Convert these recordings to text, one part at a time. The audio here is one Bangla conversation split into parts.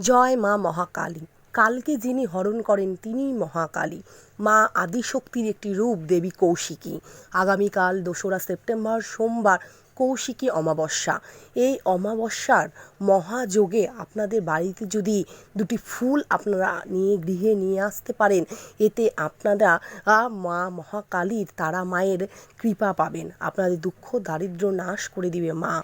জয় মা মহাকালী। কালকে যিনি হরণ করেন, তিনিই মহাকালী। মা আদিশক্তির একটি রূপ দেবী কৌশিকী। আগামীকাল দোসরা সেপ্টেম্বর সোমবার কৌশিকী অমাবস্যা। এই অমাবস্যার মহাযোগে আপনাদের বাড়িতে যদি দুটি ফুল আপনারা নিয়ে, গৃহে নিয়ে আসতে পারেন, এতে আপনারা মা মহাকালীর তারা মায়ের কৃপা পাবেন। আপনাদের দুঃখ, দারিদ্র্য নাশ করে দিবে মা।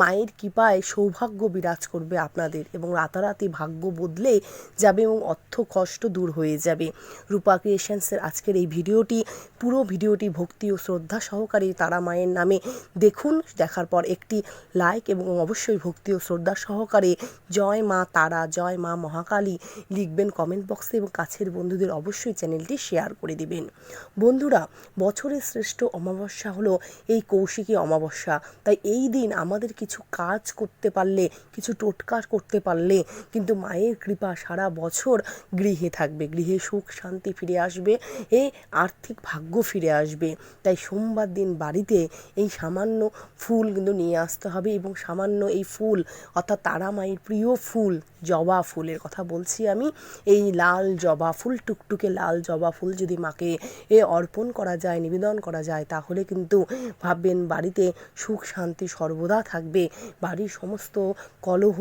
মায়ের কৃপায় সৌভাগ্য বিরাজ করবে আপনাদের এবং রাতারাতি ভাগ্য বদলে যাবে এবং অর্থ কষ্ট দূর হয়ে যাবে। রূপা ক্রিয়েশনসের আজকের এই ভিডিওটি, পুরো ভিডিওটি ভক্তি ও শ্রদ্ধা সহকারে তারা মায়ের নামে দেখুন। দেখার পর একটি লাইক এবং অবশ্যই ভক্তি ও শ্রদ্ধা সহকারে জয় মা তারা, জয় মা মহাকালী লিখবেন কমেন্ট বক্সে এবং কাছের বন্ধুদের অবশ্যই চ্যানেলটি শেয়ার করে দিবেন। বন্ধুরা, বছরের শ্রেষ্ঠ অমাবস্যা হলো এই কৌশিকী অমাবস্যা। তাই এই দিন আমাদের কিছু কাজ করতে পারলে, কিছু টোটকা করতে পারলে কিন্তু মায়ের কৃপা সারা বছর গৃহে থাকবে। গৃহে সুখ, শান্তি ফিরে আসবে, এ আর্থিক ভাগ্য ফিরে আসবে। তাই সোমবার দিন বাড়িতে এই সামান্য ফুল কিন্তু নিয়ে আসতে হবে এবং সামান্য এই ফুল, অর্থাৎ তারা মায়ের প্রিয় ফুল, জবা ফুলের কথা বলছি আমি। এই লাল জবা ফুল, টুকটুকে লাল জবা ফুল যদি মাকে এ অর্পণ করা যায়, নিবেদন করা যায়, তাহলে কিন্তু ভাববেন বাড়িতে সুখ, শান্তি সর্বদা থাকবে। বাড়ির সমস্ত কলহ,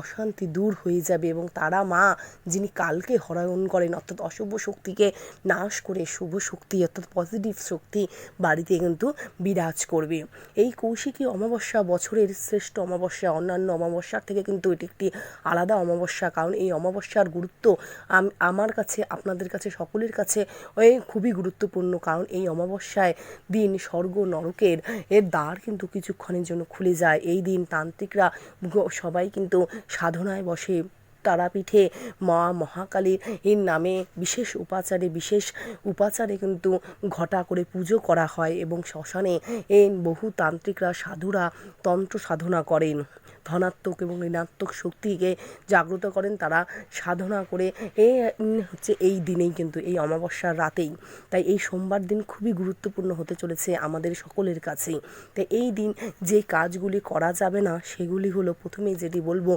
অশান্তি দূর হয়ে যাবে এবং তারা মা, যিনি কালকে হরায়ন করেন, অর্থাৎ অশুভ শক্তিকে নাশ করে শুভ শক্তি, অর্থাৎ পজিটিভ শক্তি বাড়িতে কিন্তু বিরাজ করবে। এই কৌশিকী অমাবস্যা বছরের শ্রেষ্ঠ অমাবস্যা। অন্যান্য অমাবস্যার থেকে কিন্তু এটি একটি আলাদা অমাবস্যা। কারণ এই অমাবস্যার গুরুত্ব আম- আমার কাছে, আপনাদের কাছে, সকলের কাছে খুবই গুরুত্বপূর্ণ। কারণ এই অমাবস্যায় দিন স্বর্গ নরকের, এর দ্বার কিন্তু কিছুক্ষণের জন্য খুলে যায়। এই দিন তান্ত্রিকরা সবাই কিন্তু সাধনায় বসে তারাপীঠে মা মহাকালীর এর নামে বিশেষ উপাচারে বিশেষ উপাচারে কিন্তু ঘটা করে পুজো করা হয় এবং শ্মশানে বহু তান্ত্রিকরা, সাধুরা তন্ত্র সাধনা করেন। ধনাত্মক এবং ঋণাত্মক শক্তিকে জাগ্রত করেন, তারা সাধনা করে। এ হচ্ছে এই দিনেই কিন্তু, এই অমাবস্যার রাতেই। তাই এই সোমবার দিন খুবই গুরুত্বপূর্ণ হতে চলেছে আমাদের সকলের কাছে। তাই এই দিন যে কাজগুলি করা যাবে না, সেগুলি হলো প্রথমেই যেটি বলব,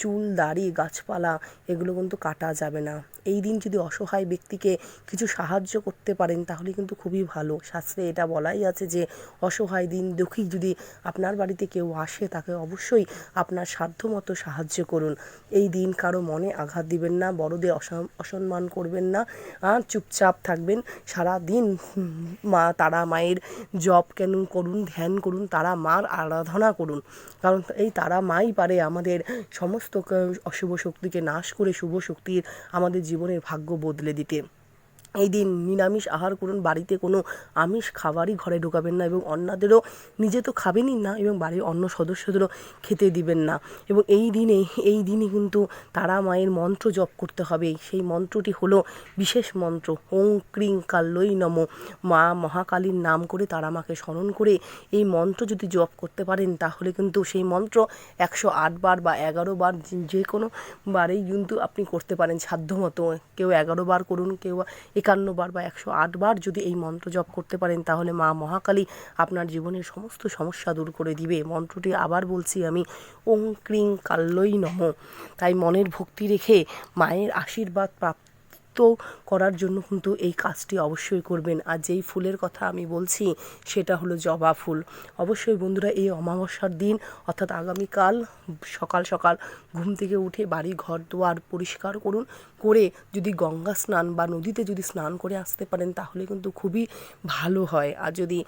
চুল, দাড়ি, গাছপালা, এগুলো কিন্তু কাটা যাবে না। এই দিন যদি অসহায় ব্যক্তিকে কিছু সাহায্য করতে পারেন, তাহলে কিন্তু খুবই ভালো। শাস্ত্রে এটা বলাই আছে যে, অসহায় দিন দুঃখী যদি আপনার বাড়িতে কেউ আসে, তাকে অবশ্যই আপনার সাধ্যমতো সাহায্য করুন। এই দিন কারও মনে আঘাত দিবেন না, বড়দের অসম্মান করবেন না আর চুপচাপ থাকবেন। সারা দিন মা, তারা মায়ের জপ কেন করুন, ধ্যান করুন, তারা মার আরাধনা করুন। কারণ এই তারা মাই পারে আমাদের সমস্ত অশুভ শক্তিকে নাশ করে শুভ শক্তির আমাদের জীবনের ভাগ্য বদলে দিতে। এই দিন নিরামিষ আহার করুন, বাড়িতে কোনো আমিষ খাবারই ঘরে ঢোকাবেন না এবং অন্যদেরও নিজে তো খাবেনই না এবং বাড়ির অন্য সদস্যদেরও খেতে দিবেন না। এবং এই দিনে এই দিনে কিন্তু তারা মায়ের মন্ত্র জপ করতে হবে। সেই মন্ত্রটি হলো বিশেষ মন্ত্র, ওং ক্রিং কাল্লই নম। মা মহাকালীর নাম করে তারা মাকে স্মরণ করে এই মন্ত্র যদি জপ করতে পারেন, তাহলে কিন্তু সেই মন্ত্র একশো বার বা এগারো বার যে- কোনো বারেই কিন্তু আপনি করতে পারেন সাধ্যমতো। কেউ এগারো বার করুন, কেউ একান্ন বার বা একশো বার যদি এই মন্ত্র জপ করতে পারেন, তাহলে মা মহাকালী আপনার জীবনের সমস্ত সমস্যা দূর করে দিবে। মন্ত্রটি আবার বলছি আমি, ওং ক্রিং কাল্লই নম। তাই মনের ভক্তি রেখে মায়ের আশীর্বাদ প্রাপ্ত করার জন্য কিন্তু এই কাজটি অবশ্যই করবেন। আর যেই ফুলের কথা আমি বলছি, সেটা হলো জবা ফুল। অবশ্যই বন্ধুরা, এই অমাবস্যার দিন, অর্থাৎ আগামীকাল, সকাল সকাল ঘুম থেকে উঠে বাড়ি ঘর দুয়ার পরিষ্কার করুন, করে যদি গঙ্গা স্নান বা নদীতে যদি স্নান করে আসতে পারেন, তাহলে কিন্তু খুবই ভালো হয়। আর যদি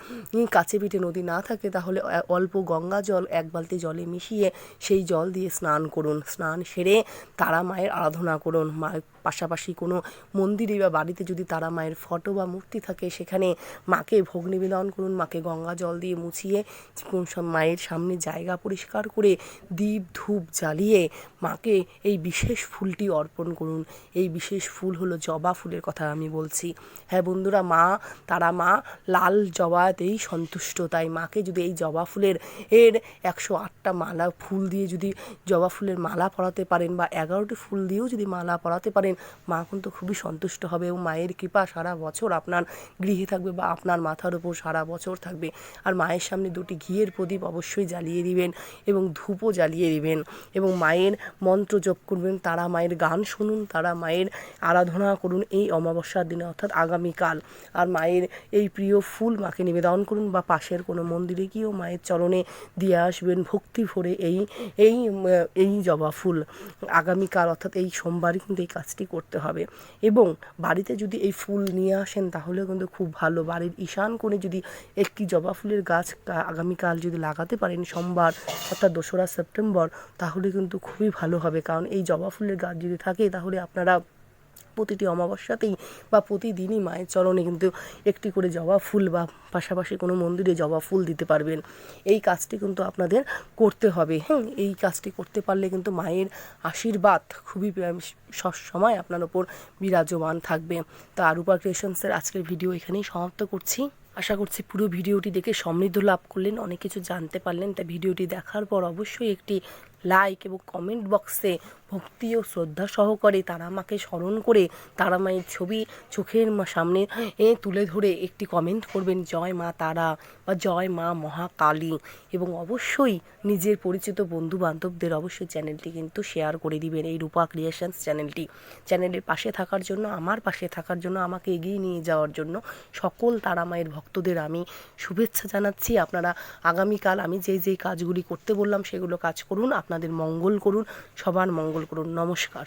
কাছে পিঠে নদী না থাকে, তাহলে অল্প গঙ্গা জল, এক বালতি জলে মিশিয়ে সেই জল দিয়ে স্নান করুন। স্নান সেরে তারা মায়ের আরাধনা করুন। মায়ের পাশাপাশি কোনো মন্দিরে বা বাড়িতে যদি তারা মায়ের ফটো বা মূর্তি থাকে, সেখানে মাকে ভোগ নিবেদন করুন, মাকে গঙ্গা জল দিয়ে মুছিয়ে কোন সব মায়ের সামনে জায়গা পরিষ্কার করে দীপ ধূপ জ্বালিয়ে মাকে এই বিশেষ ফুলটি অর্পণ করুন। এই বিশেষ ফুল হলো জবা ফুলের কথা আমি বলছি। হ্যাঁ বন্ধুরা, মা, তারা মা, লাল জবাতেই সন্তুষ্ট। তাই মাকে যদি এই জবা ফুলের এর একশো আটটা মালা ফুল দিয়ে যদি জবা ফুলের মালা পরাতে পারেন বা এগারোটি ফুল দিয়েও যদি মালা পরাতে পারেন করেন। মা কিন্তু খুবই সন্তুষ্ট হবে এবং মায়ের কৃপা সারা বছর আপনার গৃহে থাকবে বা আপনার মাথার উপর সারা বছর থাকবে। আর মায়ের সামনে দুটি ঘিয়ের প্রদীপ অবশ্যই জ্বালিয়ে দিবেন এবং ধূপও জ্বালিয়ে দিবেন এবং মায়ের মন্ত্র জপ করবেন, তারা মায়ের গান শুনুন, তারা মায়ের আরাধনা করুন এই অমাবস্যার দিনে অর্থাৎ আগামীকাল। আর মায়ের এই প্রিয় ফুল মাকে নিবেদন করুন বা পাশের কোনো মন্দিরে গিয়েও মায়ের চরণে দিয়ে আসবেন ভক্তি ভরে এই এই এই জবা ফুল। আগামীকাল অর্থাৎ এই সোমবারই কিন্তু এই কাজটি করতে হবে। এবং বাড়িতে যদি এই ফুল নিয়ে আসেন তাহলে কিন্তু খুব ভালো। বাড়ির ঈশান কোণে যদি একটি জবা ফুলের গাছ আগামীকাল যদি লাগাতে পারেন সোমবার অর্থাৎ দোসরা সেপ্টেম্বর, তাহলে কিন্তু খুবই ভালো হবে। কারণ এই জবা ফুলের গাছ যদি থাকে, তাহলে আপনারা প্রতিটি অমাবস্যাতেই বা প্রতিদিনই মায়ের চরণে কিন্তু একটি করে জবা ফুল বা পাশাপাশি কোনো মন্দিরে জবা ফুল দিতে পারবেন। এই কাজটি কিন্তু আপনাদের করতে হবে। হ্যাঁ এই কাজটি করতে পারলে কিন্তু মায়ের আশীর্বাদ খুবই সবসময় আপনার ওপর বিরাজমান থাকবে। তা রূপা ক্রিয়েশনসের আজকের ভিডিও এখানেই সমাপ্ত করছি। আশা করছি পুরো ভিডিওটি দেখে সমৃদ্ধ লাভ করলেন, অনেক কিছু জানতে পারলেন। তাই ভিডিওটি দেখার পর অবশ্যই একটি লাইক এবং কমেন্ট বক্সে ভক্তি ও শ্রদ্ধা সহকারে তারা মাকে স্মরণ করে তারা মায়ের ছবি চোখের সামনে এ, তুলে ধরে একটি কমেন্ট করবেন জয় মা তারা বা জয় মা মহাকালী এবং অবশ্যই নিজের পরিচিত বন্ধু বান্ধবদের অবশ্যই চ্যানেলটি কিন্তু শেয়ার করে দিবেন এই রূপা ক্রিয়েশনস চ্যানেলটি চ্যানেলের পাশে থাকার জন্য আমার পাশে থাকার জন্য আমাকে এগিয়ে নিয়ে যাওয়ার জন্য সকল তারা মায়ের ভক্তদের আমি শুভেচ্ছা জানাচ্ছি। আপনারা আগামীকাল আমি যে যে কাজগুলি করতে বললাম সেগুলো কাজ করুন। আপনাদের মঙ্গল করুন সবার মঙ্গল করুন। নমস্কার।